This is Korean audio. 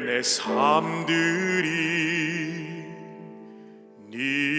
내 삶들이 네